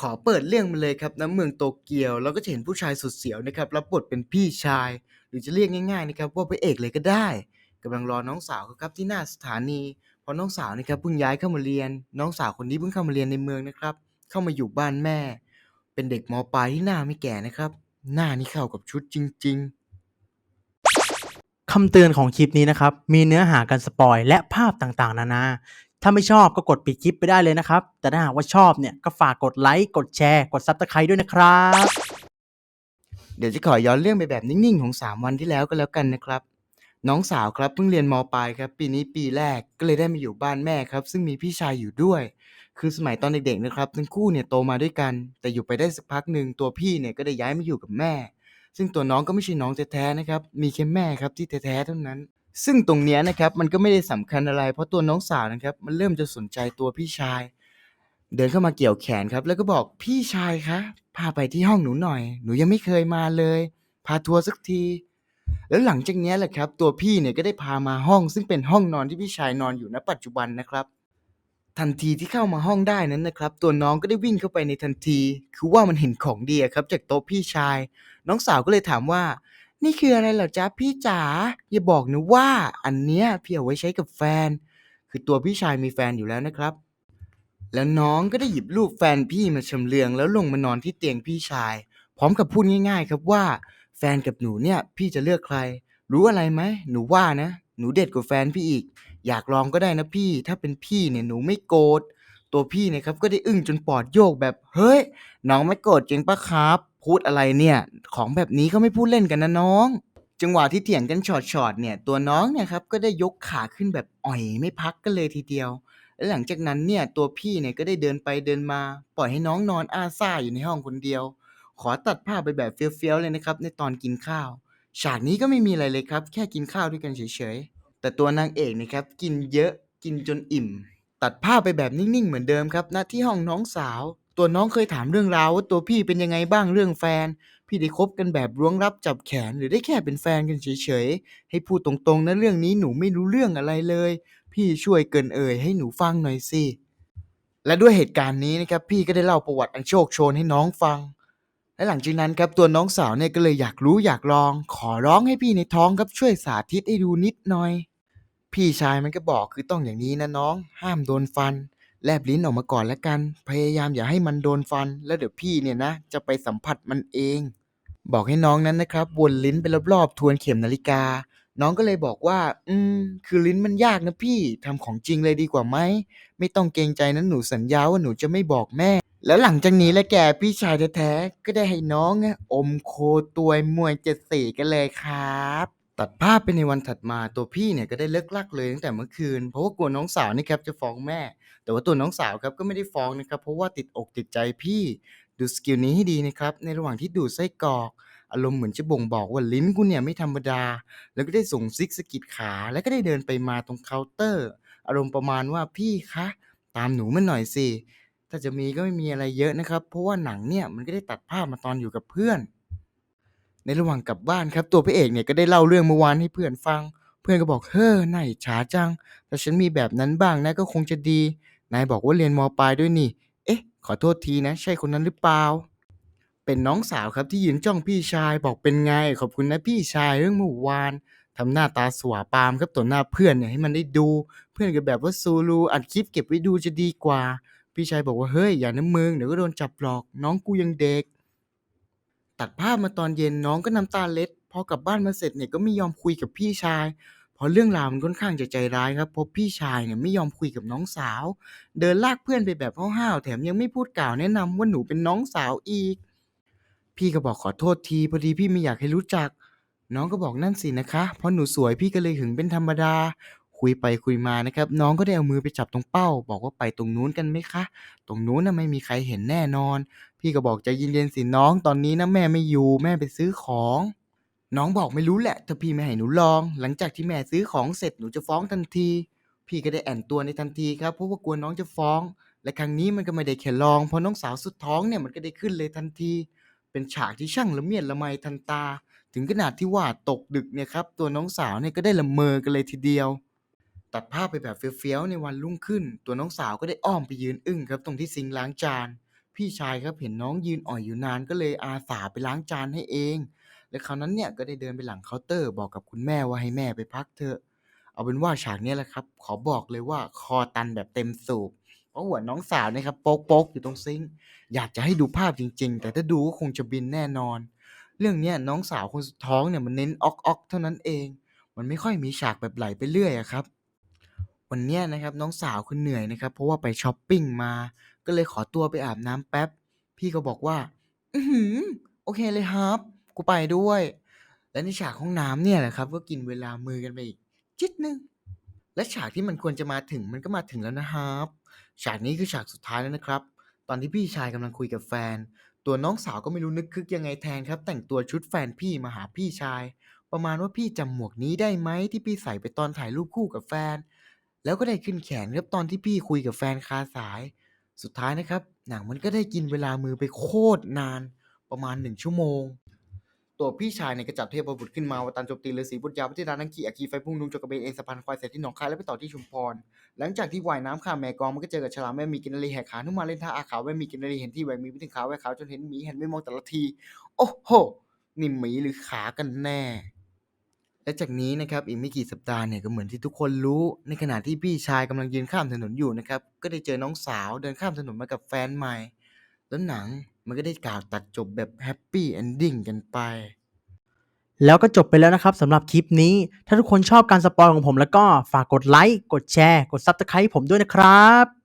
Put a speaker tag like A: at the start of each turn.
A: ขอเปิดเรื่องมาเลยครับณเมืองโตเกียว เราก็จะเห็นผู้ชายสุดเสียวนะครับรับบทเป็นพี่ชาย หรือจะเรียกง่ายๆนะครับว่าพระเอกเลยก็ได้กำลังรอน้องสาวเขาครับที่หน้าสถานีเพราะน้องสาวนะครับเพิ่งย้ายเข้ามาเรียน น้องสาวคนนี้เพิ่งเข้ามาเรียนในเมืองนะครับ เข้ามาอยู่บ้านแม่ เป็นเด็กมปลายที่หน้าไม่แก่นะครับ หน้านี่เข้ากับชุดจริง ๆ
B: คำเตือนของคลิปนี้นะครับ มีเนื้อหาการสปอยและภาพต่างๆ นานา ถ้าไม่ชอบก็กดปิดคลิปไปได้เลยนะครับ แต่ถ้าหากว่าชอบเนี่ยก็ฝากกดไลค์ กดแชร์ กดซับสไครต์ด้วยนะครับ
A: เดี๋ยวจะขอย้อนเรื่องไปแบบนิ่งๆของ 3 วันที่แล้วก็แล้วกันนะครับ น้องสาวครับเพิ่งเรียนมปลายครับ ปีนี้ปีแรกก็เลยได้มาอยู่บ้านแม่ครับ ซึ่งมีพี่ชายอยู่ด้วย คือสมัยตอนเด็กๆนะครับทั้งคู่เนี่ยโตมาด้วยกัน แต่อยู่ไปได้สักพักหนึ่งตัวพี่เนี่ยก็ได้ย้ายมาอยู่กับแม่ ซึ่งตัวน้องก็ไม่ใช่น้องแท้ๆนะครับ มีแค่แม่ครับที่แท้ๆเท่านั้น ซึ่งตรงเนี้ยนะครับมันก็ไม่ได้สำคัญอะไร เพราะตัวน้องสาวนะครับ มันเริ่มจะสนใจตัวพี่ชาย เดินเข้ามาเกี่ยวแขนครับ แล้วก็บอกพี่ชายคะพาไปที่ห้องหนูหน่อย หนูยังไม่เคยมาเลย พาทัวร์สักที แล้วหลังจากเนี้ยแหละครับ ตัวพี่เนี่ยก็ได้พามาห้อง ซึ่งเป็นห้องนอนที่พี่ชายนอนอยู่ณปัจจุบันนะครับ ทันทีที่เข้ามาห้องได้นั้นนะครับ ตัวน้องก็ได้วิ่งเข้าไปในทันที คือว่ามันเห็นของดีอะครับ จากโต๊ะพี่ชาย น้องสาวก็เลยถามว่า นี่คืออะไรเหรอจ๊ะพี่จ๋าอย่าบอกนะว่า อันเนี้ยพี่เอาไว้ใช้กับแฟน คือตัวพี่ชายมีแฟนอยู่แล้วนะครับ แล้วน้องก็ได้หยิบรูปแฟนพี่มาชำเลือง แล้วลงมานอนที่เตียงพี่ชาย พร้อมกับพูดง่าย ๆ ครับว่า แฟนกับหนูเนี่ย พี่จะเลือกใคร รู้อะไรไหมหนูว่านะ หนูเด็ดกว่าแฟนพี่อีก อยากลองก็ได้นะพี่ ถ้าเป็นพี่เนี่ยหนูไม่โกรธ ตัวพี่เนี่ยครับก็ได้อึ้งจนปอดโยกแบบ เฮ้ย น้องไม่โกรธจริงปะครับ พูดอะไรเนี่ย ของแบบนี้เขาไม่พูดเล่นกันนะน้อง จังหวะที่เถียงกันช็อตๆเนี่ย ตัวน้องเนี่ยครับก็ได้ยกขาขึ้นแบบอ่อยไม่พักกันเลยทีเดียว และหลังจากนั้นเนี่ยตัวพี่เนี่ยก็ได้เดินไปเดินมา ปล่อยให้น้องนอนอาซ่าอยู่ในห้องคนเดียว ขอตัดภาพไปแบบเฟี้ยวๆเลยนะครับในตอนกินข้าว ฉากนี้ก็ไม่มีอะไรเลยครับ แค่กินข้าวด้วยกันเฉยๆแต่ตัวนางเอกนะครับกินเยอะกินจนอิ่ม ตัดภาพไปแบบนิ่ง ๆ เหมือนเดิมครับ ณ ที่ห้องน้องสาว ตัวน้องเคยถามเรื่องราวว่าตัวพี่เป็นยังไงบ้างเรื่องแฟน พี่ได้คบกันแบบล้วงลับจับแขน หรือได้แค่เป็นแฟนกันเฉย ๆ ให้พูดตรง ๆ นะเรื่องนี้หนูไม่รู้เรื่องอะไรเลย พี่ช่วยเกรินเอ่ยให้หนูฟังหน่อยสิ และด้วยเหตุการณ์นี้นะครับ พี่ก็ได้เล่าประวัติอันโชคโชนให้น้องฟัง และหลังจากนั้นครับตัวน้องสาวเนี่ยก็เลยอยากรู้อยากลอง ขอร้องให้พี่ในท้องครับช่วยสาธิตให้ดูนิดหน่อย พี่ชายมันก็บอกคือต้องอย่างนี้นะน้อง ห้ามโดนฟัน แลบลิ้นออกมาก่อนแล้วกัน พยายามอย่าให้มันโดนฟัน แล้วเดี๋ยวพี่เนี่ยนะ จะไปสัมผัสมันเอง บอกให้น้องนั้นนะครับวนลิ้นไปรอบๆทวนเข็มนาฬิกา น้องก็เลยบอกว่า อืม คือลิ้นมันยากนะพี่ทำของจริงเลยดีกว่าไหมไม่ต้องเกรงใจนะหนูสัญญาว่าหนูจะไม่บอกแม่ แล้วหลังจากนี้และแกพี่ชายแท้ๆก็ได้ให้น้องเนี่ยอมโคตัวยมวยเจ็ดสีกันเลยครับ ตัดภาพไปในวันถัดมาตัวพี่เนี่ยก็ได้เลิกลักเลยตั้งแต่เมื่อคืน เพราะว่ากลัวน้องสาวนี่ครับจะฟ้องแม่ แต่ว่าตัวน้องสาวครับก็ไม่ได้ฟ้องนะครับ เพราะว่าติดอกติดใจพี่ ดูสกิลนี้ให้ดีนะครับ ในระหว่างที่ดูดไส้กรอก อารมณ์เหมือนจะบ่งบอกว่าลิ้นกูเนี่ยไม่ธรรมดา แล้วก็ได้ส่งซิกสะกิดขา แล้วก็ได้เดินไปมาตรงเคาน์เตอร์ อารมณ์ประมาณว่าพี่คะตามหนูมาหน่อยสิถ้าจะมีก็ไม่มีอะไรเยอะนะครับ เพราะว่าหนังเนี่ยมันก็ได้ตัดภาพมาตอนอยู่กับเพื่อน ในระหว่างกลับบ้านครับ ตัวพระเอกเนี่ยก็ได้เล่าเรื่องเมื่อวานให้เพื่อนฟัง เพื่อนก็บอกเฮ้อน่าอิจฉาจังถ้าฉันมีแบบนั้นบ้างนะก็คงจะดี นายบอกว่าเรียนมปลายด้วยนี่ เอ๊ะ ขอโทษทีนะ ใช่คนนั้นหรือเปล่า เป็นน้องสาวครับที่ยืนจ้องพี่ชายบอกเป็นไง ขอบคุณนะพี่ชายเรื่องเมื่อวานทำหน้าตาสวาปามครับต่อหน้าเพื่อนเนี่ยให้มันได้ดู เพื่อนก็แบบว่าซูรูอัดคลิปเก็บไว้ดูจะดีกว่า พี่ชายบอกว่าเฮ้ยอย่านะมึงเดี๋ยวก็โดนจับหลอก น้องกูยังเด็ก ตัดภาพมาตอนเย็นน้องก็น้ำตาเล็ด พอกลับบ้านมาเสร็จเนี่ยก็ไม่ยอมคุยกับพี่ชาย เพราะเรื่องราวมันค่อนข้างจะใจร้ายครับเพราะพี่ชายเนี่ยไม่ยอมคุยกับน้องสาว เดินลากเพื่อนไปแบบห้าวๆแถมยังไม่พูดกล่าวแนะนำว่าหนูเป็นน้องสาวอีก พี่ก็บอกขอโทษทีพอดีพี่ไม่อยากให้รู้จัก น้องก็บอกนั่นสินะคะ เพราะหนูสวยพี่ก็เลยหึงเป็นธรรมดา คุยไปคุยมานะครับ น้องก็ได้เอามือไปจับตรงเป้า บอกว่าไปตรงนู้นกันไหมคะ ตรงนู้นน่ะไม่มีใครเห็นแน่นอน พี่ก็บอกใจเย็นๆสิน้องตอนนี้นะแม่ไม่อยู่แม่ไปซื้อของ น้องบอกไม่รู้แหละถ้าพี่ไม่ให้หนูลอง หลังจากที่แม่ซื้อของเสร็จหนูจะฟ้องทันที พี่ก็ได้แอนตัวในทันทีครับเพราะว่ากลัวน้องจะฟ้อง และครั้งนี้มันก็ไม่ได้แค่ลองเพราะน้องสาวสุดท้องเนี่ยมันก็ได้ขึ้นเลยทันที เป็นฉากที่ช่างละเมียดละไมทันตา ถึงขนาดที่ว่าตกดึกเนี่ยครับตัวน้องสาวเนี่ยก็ได้ละเมอกันเลยทีเดียว ตัดภาพไปแบบเฟี้ยวๆในวันรุ่งขึ้น ตัวน้องสาวก็ได้อ้อมไปยืนอึ้งครับตรงที่ซิงค์ล้างจาน พี่ชายครับเห็นน้องยืนอ่อยอยู่นานก็เลยอาสาไปล้างจานให้เอง และคราวนั้นเนี่ยก็ได้เดินไปหลังเคาน์เตอร์บอกกับคุณแม่ว่าให้แม่ไปพักเถอะ เอาเป็นว่าฉากเนี้ยแหละครับ ขอบอกเลยว่าคอตันแบบเต็มสูบเพราะหัวน้องสาวนะครับโป๊กๆอยู่ตรงซิงค์อยากจะให้ดูภาพจริง ๆ แต่ถ้าดูก็คงจะบินแน่นอน เรื่องเนี้ยน้องสาวคนสุดท้องเนี่ยมันเน้นอกออกๆเท่านั้นเอง มันไม่ค่อยมีฉากแบบไหลไปเรื่อยอะครับ วันเนี้ยนะครับน้องสาวคือเหนื่อยนะครับ เพราะว่าไปช้อปปิ้งมา ก็เลยขอตัวไปอาบน้ำแป๊บ พี่ก็บอกว่า อือหือ โอเคเลยครับ กูไปด้วย และในฉากห้องน้ำเนี่ยแหละครับ ก็กินเวลามือกันไปอีกจิตหนึ่งและฉากที่มันควรจะมาถึงมันก็มาถึงแล้วนะครับ ฉากนี้คือฉากสุดท้ายแล้วนะครับ ตอนที่พี่ชายกำลังคุยกับแฟน ตัวน้องสาวก็ไม่รู้นึกคึกยังไงแทนครับ แต่งตัวชุดแฟนพี่มาหาพี่ชาย ประมาณว่าพี่จำหมวกนี้ได้ไหมที่พี่ใส่ไปตอนถ่ายรูปคู่กับแฟน แล้วก็ได้ขึ้นแขนครับตอนที่พี่คุยกับแฟนคาสาย สุดท้ายนะครับ หนังมันก็ได้กินเวลามือไปโคตรนานประมาณหนึ่งชั่วโมง ตัวพี่ชายเนี่ยก็จับเทพบุตรขึ้นมาว่าตันจมตีฤาษีบุตรยาวพิธีดานังขีอาคีไฟพุ่งลุงจกกระเบนเองสะพานควายเสร็จที่หนองคายแล้วไปต่อที่ชุมพร หลังจากที่ว่ายน้ำข้ามแม่กองมันก็เจอกับฉลามแม่มีกินนารีแหกขานุ่มมาเล่นท่าอาขาวแม่มีกินนารีเห็นที่แหวงมีพิถึงขาวแหวกขาวจนเห็นหมีเห็นไม่มองแต่ละที โอ้โหนี่หมีหรือขากันแน่ และจากนี้นะครับอีกไม่กี่สัปดาห์เนี่ยก็เหมือนที่ทุกคนรู้ในขณะที่พี่ชายกำลังยืนข้ามถนนอยู่นะครับก็ได้เจอน้องสาวเดินข้ามถนนมากับแฟนใหม่ แล้วหนังมันก็ได้กล่าวตัดจบแบบแฮปปี้เอนดิ้งกันไป
B: แล้วก็จบไปแล้วนะครับสำหรับคลิปนี้ ถ้าทุกคนชอบการสปอยของผมแล้วก็ฝากกดไลค์กดแชร์ กด Subscribe ผมด้วยนะครับ